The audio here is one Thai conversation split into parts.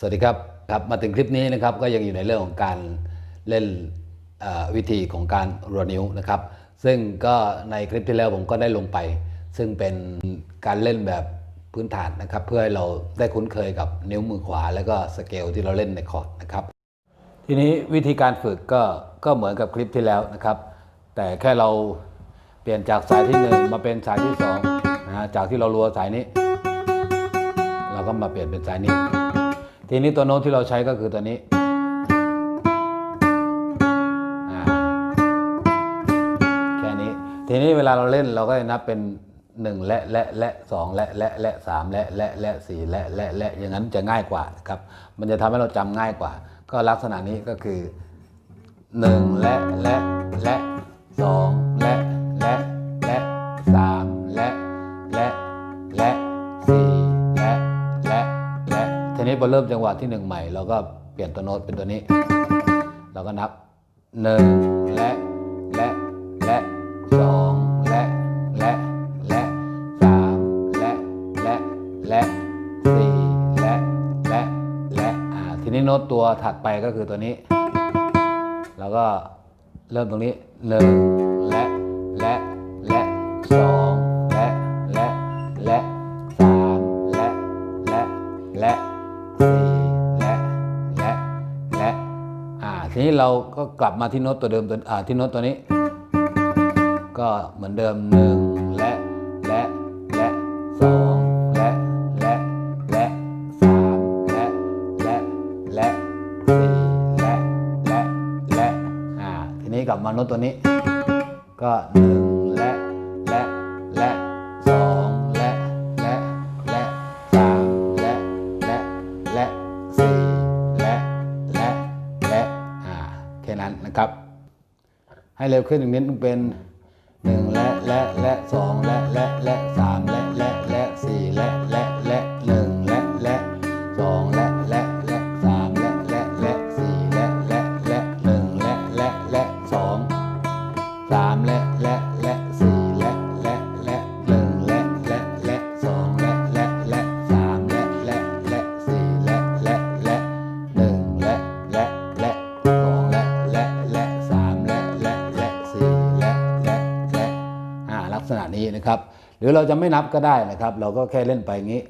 สวัสดีครับครับ มาถึงคลิปนี้นะครับก็ยังอยู่ในเรื่องของการเล่นวิธีของการรัวนิ้วนะครับ ซึ่งก็ในคลิปที่แล้วผมก็ได้ลงไป ซึ่งเป็นการเล่นแบบพื้นฐานนะครับ เพื่อให้เราได้คุ้นเคยกับนิ้วมือขวา แล้วก็สเกลที่เราเล่นในคอร์ดนะครับ ทีนี้วิธีการฝึกก็ก็เหมือนกับคลิปที่แล้วนะครับ แต่แค่เราเปลี่ยนจากสายที่หนึ่งมาเป็นสายที่สองนะจากที่เรารัวสายนี้ เราก็มาเปลี่ยนเป็นสายนี้ ทีนี้ตัวโน้ตที่เราใช้ก็คือตัวนี้แค่นี้ ทีนี้เวลาเราเล่นเราก็จะนับเป็นหนึ่งและและและสองและและและสามและและและสี่และและและอย่างนั้นจะง่ายกว่าครับ มันจะทำให้เราจำง่ายกว่า ก็ลักษณะนี้ก็คือหนึ่งและและและสอง นี้พอเริ่มจังหวะที่หนึ่งใหม่เราก็เปลี่ยนตัวโน้ตเป็นตัวนี้ เราก็นับหนึ่งและและและสองและและและสามและและและสี่และและและอ่าทีนี้โน้ตตัวถัดไปก็คือตัวนี้ แล้วก็เริ่มตรงนี้หนึ่งและและ เราก็กลับมาที่โน้ตตัวเดิมตัวอ่าที่โน้ตตัวนี้ ก็เหมือนเดิมหนึ่งและและและสองและและและสามและและและสี่และและและอ่าทีนี้กลับมาโน้ตตัวนี้ ก็หนึ่ง แค่นั้นนะครับ ให้เร็วขึ้นอีกนิดนึงเป็นหนึ่งและและและสองและและและสามและและและสี่และและและ หรือเราจะไม่นับก็ได้นะครับ เราก็แค่เล่นไปงี้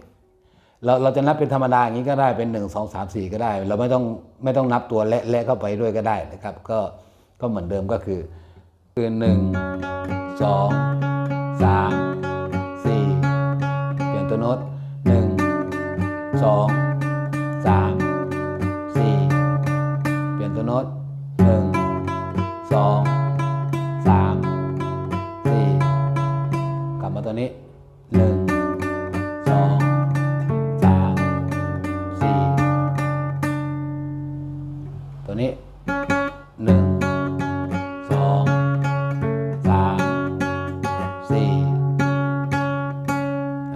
เราเราจะนับเป็นธรรมดาอย่างนี้ก็ได้เป็น 1 2 3 4 ก็ได้ เราไม่ต้องไม่ต้องนับตัวและและเข้าไปด้วยก็ได้นะครับ ก็ก็เหมือนเดิมก็คือคือ 1 2 3 4 เปลี่ยนตัวโน้ต 1 2 3 4 เปลี่ยนตัวโน้ต 1 2 นี้หนึ่งสองสามสี่ตัวนี้หนึ่งสองสามสี่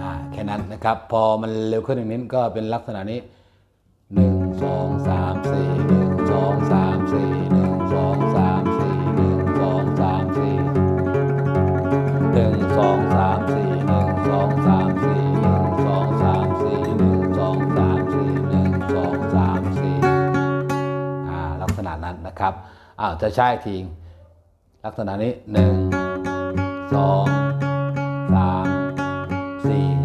อ่าแค่นั้นนะครับ พอมันเร็วขึ้นอีกนิดก็เป็นลักษณะนี้หนึ่งสองสามสี่หนึ่งสองสามสี่หนึ่งสอง นาดนั้นนะครับอ้าวจะใช่ทีลักษณะนี้ 1 2 3 4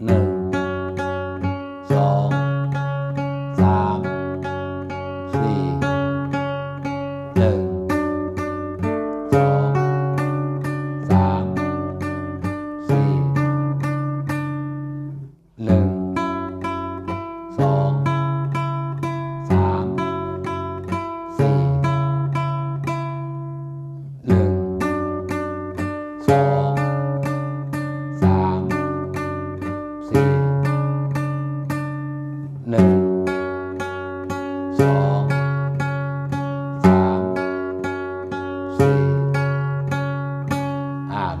No.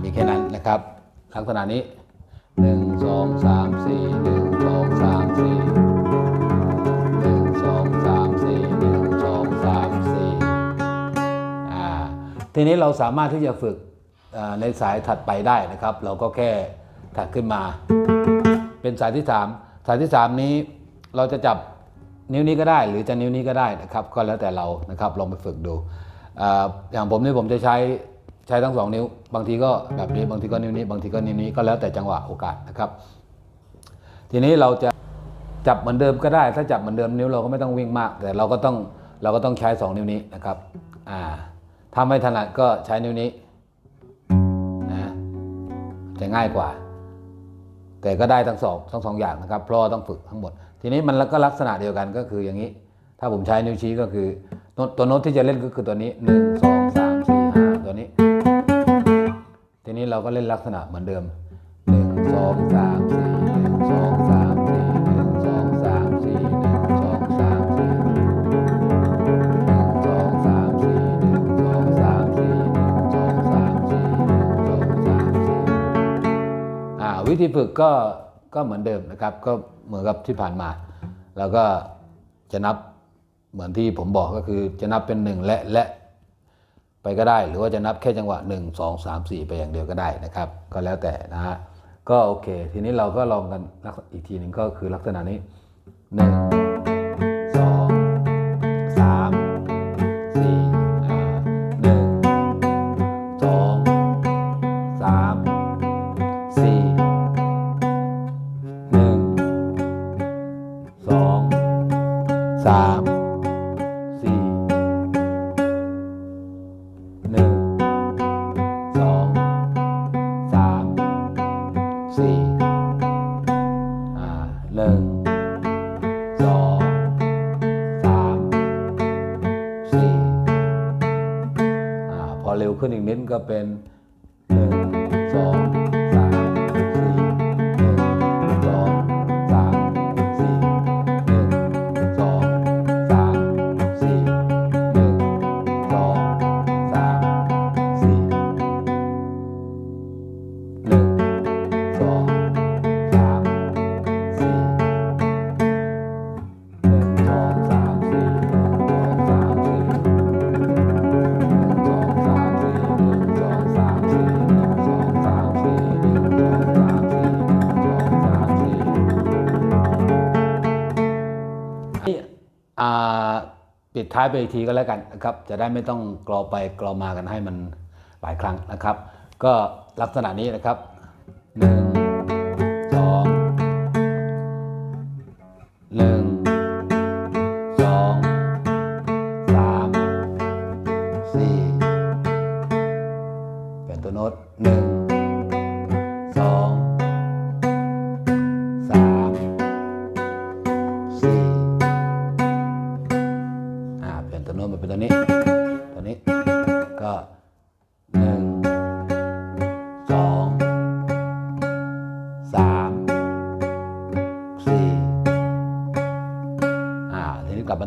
มีแค่นั้นนะครับ ลักษณะนี้หนึ่งสองสามสี่หนึ่งสองสามสี่หนึ่งสองสามสี่หนึ่งสองสามสี่อ่าทีนี้เราสามารถที่จะฝึกในสายถัดไปได้นะครับ เราก็แค่ถัดขึ้นมา เป็นสายที่ 3 สายที่ 3 นี้เราจะจับนิ้วนี้ก็ได้ หรือจะนิ้วนี้ก็ได้นะครับ ก็แล้วแต่เรานะครับลองไปฝึกดูออย่างผมนี่ผมจะใช้ ใช้ทั้งสองนิ้ว บางทีก็แบบนี้ บางทีก็นิ้วนี้ บางทีก็นิ้วนี้ ก็แล้วแต่จังหวะโอกาสนะครับ ทีนี้เราจะจับเหมือนเดิมก็ได้ ถ้าจับเหมือนเดิมนิ้วเราก็ไม่ต้องวิ่งมาก แต่เราก็ต้องเราก็ต้องใช้สองนิ้วนี้นะครับ อ่า ถ้าไม่ถนัดก็ใช้นิ้วนี้นะจะง่ายกว่า แต่ก็ได้ทั้งสองทั้งสองอย่างนะครับ เพราะต้องฝึกทั้งหมด ทีนี้มันก็ลักษณะเดียวกันก็คืออย่างนี้ ถ้าผมใช้นิ้วชี้ก็คือตตัวโน้ตที่จะเล่นก็คือตัวนี้หนึ่งสองสามสี่ห้าตัวนี้ ทีนี้เราก็เล่นลักษณะเหมือนเดิมหนึ่งสองสามสี่หนึ่งสองสามสี่หนึ่งสองสามสี่หนึ่งสองสามสี่วิธีฝึกก็ก็เหมือนเดิมนะครับ ก็เหมือนกับที่ผ่านมา แล้วก็จะนับเหมือนที่ผมบอกก็คือจะนับเป็นหนึ่งและและ ไปก็ได้ หรือว่าจะนับแค่จังหวะ 1 2 3 4 ไปอย่างเดียวก็ได้นะครับ ก็แล้วแต่นะฮะก็โอเค ทีนี้เราก็ลองกันอีกทีหนึ่งก็คือลักษณะนี้ 1 2 หนึ่งสองสามสี่อาพอเร็วขึ้นอีกนิดก็เป็น ปิดท้ายไปอีกทีก็แล้วกันนะครับ จะได้ไม่ต้องกรอไปกรอมากันให้มันหลายครั้งนะครับ ก็ลักษณะนี้นะครับหนึ่งสองหนึ่ง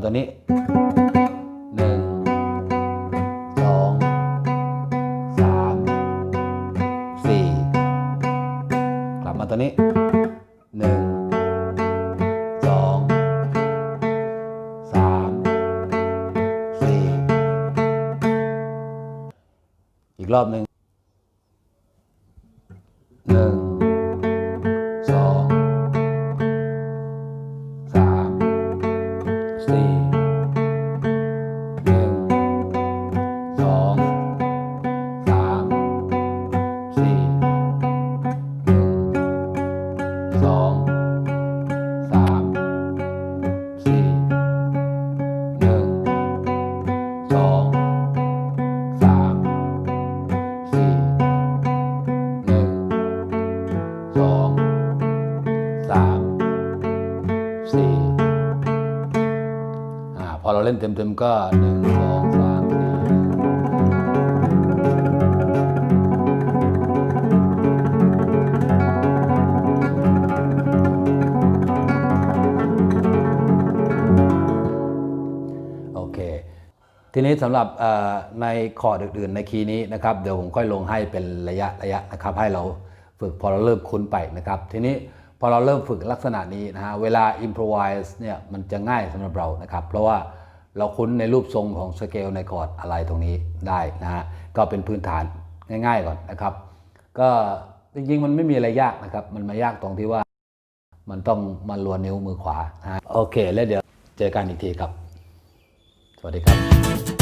ทีนี้กลับมาตัวนี้หนึ่งสองสามสี่กลับมาตัวนี้หนึ่งสองสามสี่อีกรอบหนึ่ง เล่นเต็มๆก็หนึ่งสองสามสี่โอเค ทีนี้สำหรับในคอร์ดอื่นๆ ในคีย์นี้นะครับ เดี๋ยวผมค่อยลงให้เป็นระยะระยะนะครับ ให้เราฝึกพอเราเริ่มคุ้นไปนะครับ ทีนี้พอเราเริ่มฝึกลักษณะนี้นะฮะ เวลา improvise เนี่ยมันจะง่ายสำหรับเรานะครับ เพราะว่า เราคุ้นในรูปทรงของสเกลในคอร์ดอะไรตรงนี้ได้นะฮะก็เป็นพื้นฐานง่ายๆก่อนนะครับ ก็จริงๆมันไม่มีอะไรยากนะครับ มันมายากตรงที่ว่า มันต้องมันลวนนิ้วมือขวานะโอเค แล้วเดี๋ยวเจอกันอีกทีครับ สวัสดีครับ